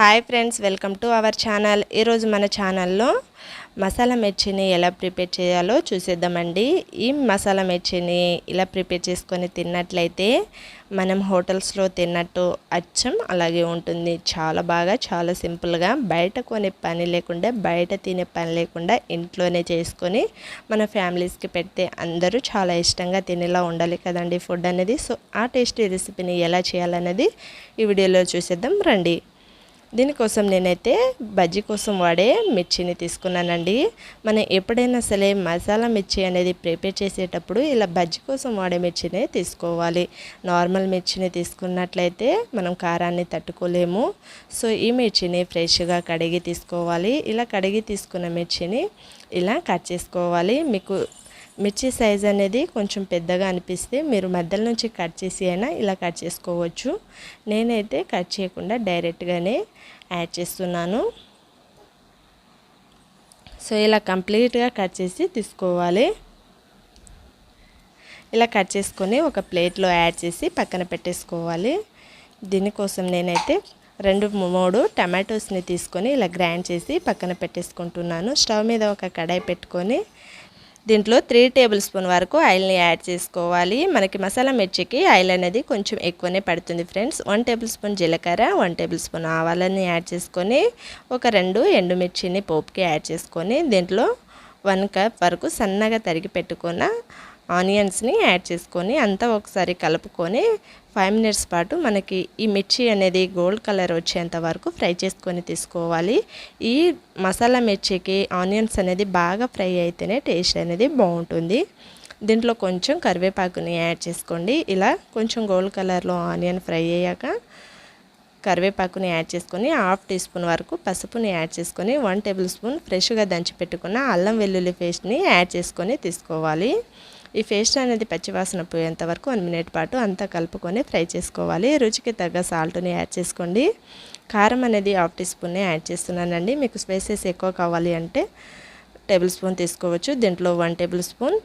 Hi friends welcome to our channel ఈరోజు మన ఛానల్లో మసాలా మిర్చిని ఎలా ప్రిపేర్ చేయాలో చూసేద్దామండి. ఈ మసాలా మిర్చిని ఇలా ప్రిపేర్ చేసుకొని తిన్నట్లయితే మనం హోటల్స్లో తిన్నట్టు అచ్చం అలాగే ఉంటుంది. చాలా బాగా చాలా సింపుల్గా. బయట కొనే పని లేకుండా బయట తినే పని లేకుండా ఇంట్లోనే చేసుకొని మన ఫ్యామిలీస్కి పెడితే అందరూ చాలా ఇష్టంగా తినేలా ఉండాలి కదండి ఫుడ్ అనేది. సో ఆ టేస్టీ రెసిపీని ఎలా చేయాలనేది ఈ వీడియోలో చూసేద్దాం. రండి. దీనికోసం నేనైతే బజ్జీ కోసం వాడే మిర్చిని తీసుకున్నానండి. మనం ఎప్పుడైనా సరే మసాలా మిర్చి అనేది ప్రిపేర్ చేసేటప్పుడు ఇలా బజ్జీ కోసం వాడే మిర్చినే తీసుకోవాలి. నార్మల్ మిర్చిని తీసుకున్నట్లయితే మనం కారాన్ని తట్టుకోలేము. సో ఈ మిర్చిని ఫ్రెష్గా కడిగి తీసుకోవాలి. ఇలా కడిగి తీసుకున్న మిర్చిని ఇలా కట్ చేసుకోవాలి. మీకు మిర్చి సైజ్ అనేది కొంచెం పెద్దగా అనిపిస్తే మీరు మధ్యలో నుంచి కట్ చేసి అయినా ఇలా కట్ చేసుకోవచ్చు. నేనైతే కట్ చేయకుండా డైరెక్ట్గానే యాడ్ చేస్తున్నాను. సో ఇలా కంప్లీట్గా కట్ చేసి తీసుకోవాలి. ఇలా కట్ చేసుకొని ఒక ప్లేట్లో యాడ్ చేసి పక్కన పెట్టేసుకోవాలి. దీనికోసం నేనైతే రెండు మూడు టమాటోస్ని తీసుకొని ఇలా గ్రైండ్ చేసి పక్కన పెట్టేసుకుంటున్నాను. స్టవ్ మీద ఒక కడాయి పెట్టుకొని దీంట్లో త్రీ టేబుల్ స్పూన్ వరకు ఆయిల్ని యాడ్ చేసుకోవాలి. మనకి మసాలా మిర్చికి ఆయిల్ అనేది కొంచెం ఎక్కువనే పడుతుంది ఫ్రెండ్స్ వన్ టేబుల్ స్పూన్ జీలకర్ర వన్ టేబుల్ స్పూన్ ఆవాలని యాడ్ చేసుకొని ఒక రెండు ఎండుమిర్చిని పోపుకి యాడ్ చేసుకొని దీంట్లో వన్ కప్ వరకు సన్నగా తరిగి పెట్టుకున్న ఆనియన్స్ని యాడ్ చేసుకొని అంతా ఒకసారి కలుపుకొని ఫైవ్ మినిట్స్ పాటు మనకి ఈ మిర్చి అనేది గోల్డ్ కలర్ వచ్చేంత వరకు ఫ్రై చేసుకొని తీసుకోవాలి. ఈ మసాలా మిర్చికి ఆనియన్స్ అనేది బాగా ఫ్రై అయితేనే టేస్ట్ అనేది బాగుంటుంది. దీంట్లో కొంచెం కరివేపాకుని యాడ్ చేసుకోండి. ఇలా కొంచెం గోల్డ్ కలర్లో ఆనియన్ ఫ్రై అయ్యాక కరివేపాకుని యాడ్ చేసుకొని హాఫ్ టీ స్పూన్ వరకు పసుపుని యాడ్ చేసుకొని వన్ టేబుల్ స్పూన్ ఫ్రెష్గా దంచి పెట్టుకున్న అల్లం వెల్లుల్లి పేస్ట్ని యాడ్ చేసుకొని తీసుకోవాలి. ఈ పేస్ట్ అనేది పచ్చివాసన పోయేంత వరకు వన్ మినిట్ పాటు అంతా కలుపుకొని ఫ్రై చేసుకోవాలి. రుచికి తగ్గ సాల్ట్ని యాడ్ చేసుకోండి. కారం అనేది హాఫ్ టీ స్పూన్నే యాడ్ చేస్తున్నానండి. మీకు స్పైసెస్ ఎక్కువ కావాలి అంటే టేబుల్ స్పూన్ తీసుకోవచ్చు. దీంట్లో one table spoon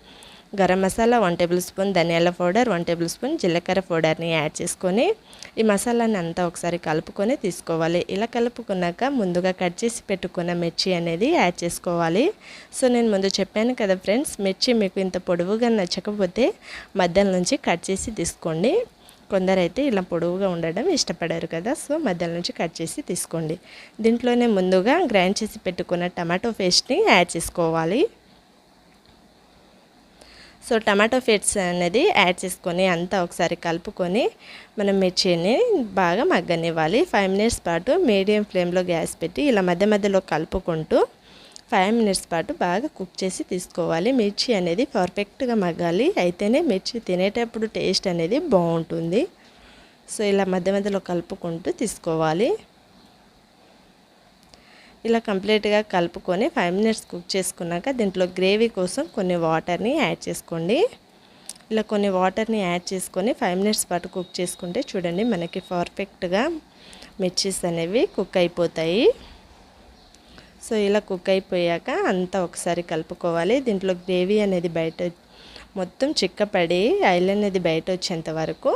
garam masala one table spoon ధనియాల పౌడర్ వన్ టేబుల్ స్పూన్ జీలకర్ర పౌడర్ని యాడ్ చేసుకొని ఈ మసాలాని అంతా ఒకసారి కలుపుకొని తీసుకోవాలి. ఇలా కలుపుకున్నాక ముందుగా కట్ చేసి పెట్టుకున్న మిర్చి అనేది యాడ్ చేసుకోవాలి. సో నేను ముందు చెప్పాను కదా ఫ్రెండ్స్ మిర్చి మీకు ఇంత పొడవుగా నచ్చకపోతే మధ్యలో నుంచి కట్ చేసి తీసుకోండి. కొందరైతే ఇలా పొడవుగా ఉండడం ఇష్టపడారు కదా సో మధ్యలో నుంచి కట్ చేసి తీసుకోండి. దీంట్లోనే ముందుగా గ్రైండ్ చేసి పెట్టుకున్న టమాటో పేస్ట్ని యాడ్ చేసుకోవాలి. సో టమాటో ఫిట్స్ అనేది యాడ్ చేసుకొని అంతా ఒకసారి కలుపుకొని మనం మిర్చిని బాగా మగ్గనివ్వాలి. ఫైవ్ మినిట్స్ పాటు మీడియం ఫ్లేమ్లో గ్యాస్ పెట్టి ఇలా మధ్య మధ్యలో కలుపుకుంటూ ఫైవ్ మినిట్స్ పాటు బాగా కుక్ చేసి తీసుకోవాలి. మిర్చి అనేది పర్ఫెక్ట్గా మగ్గాలి. అయితేనే మిర్చి తినేటప్పుడు టేస్ట్ అనేది బాగుంటుంది. సో ఇలా మధ్య మధ్యలో కలుపుకుంటూ తీసుకోవాలి. ఇలా కంప్లీట్గా కలుపుకొని ఫైవ్ మినిట్స్ కుక్ చేసుకున్నాక దీంట్లో గ్రేవీ కోసం కొన్ని వాటర్ని యాడ్ చేసుకోండి. ఇలా కొన్ని వాటర్ని యాడ్ చేసుకొని ఫైవ్ మినిట్స్ పాటు కుక్ చేసుకుంటే చూడండి మనకి పర్ఫెక్ట్గా మిర్చీస్ అనేవి కుక్ అయిపోతాయి. సో ఇలా కుక్ అయిపోయాక అంతా ఒకసారి కలుపుకోవాలి. దీంట్లో గ్రేవీ అనేది బయట మొత్తం చిక్కపడి ఆయిల్ అనేది బయట వచ్చేంత వరకు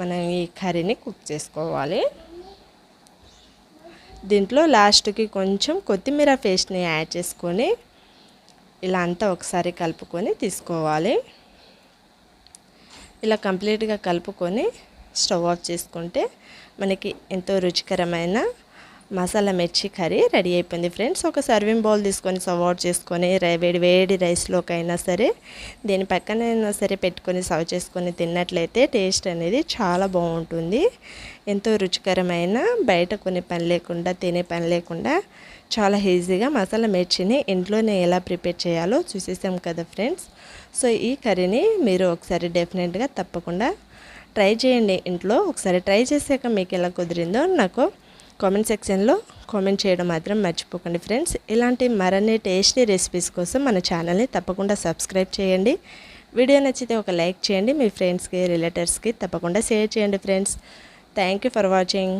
మనం ఈ కర్రీని కుక్ చేసుకోవాలి. దీంట్లో లాస్ట్కి కొంచెం కొత్తిమీర పేస్ట్ని యాడ్ చేసుకొని ఇలా అంతా ఒకసారి కలుపుకొని తీసుకోవాలి. ఇలా కంప్లీట్గా కలుపుకొని స్టవ్ ఆఫ్ చేసుకుంటే మనకి ఎంతో రుచికరమైన మసాలా మిర్చి కర్రీ రెడీ అయిపోయింది ఫ్రెండ్స్. ఒక సర్వింగ్ బౌల్ తీసుకొని సర్వ్ చేసుకొని వేడి వేడి రైస్లోకైనా సరే దీని పక్కనైనా సరే పెట్టుకొని సర్వ్ చేసుకొని తిన్నట్లయితే టేస్ట్ అనేది చాలా బాగుంటుంది. ఎంతో రుచికరమైన బయట కొన్ని పని లేకుండా తినే పని లేకుండా చాలా ఈజీగా మసాలా మిర్చిని ఇంట్లోనే ఎలా ప్రిపేర్ చేయాలో చూసేసాం కదా ఫ్రెండ్స్. సో ఈ కర్రీని మీరు ఒకసారి డెఫినెట్గా తప్పకుండా ట్రై చేయండి. ఇంట్లో ఒకసారి ట్రై చేసాక మీకు ఎలా కుదిరిందో నాకు కామెంట్ సెక్షన్లో కామెంట్ చేయడం మాత్రం మర్చిపోకండి ఫ్రెండ్స్ ఇలాంటి మరన్ని టేస్టీ రెసిపీస్ కోసం మన ఛానల్ని తప్పకుండా సబ్స్క్రైబ్ చేయండి. వీడియో నచ్చితే ఒక లైక్ చేయండి. మీ ఫ్రెండ్స్కి రిలేటివ్స్కి తప్పకుండా షేర్ చేయండి friends thank you for watching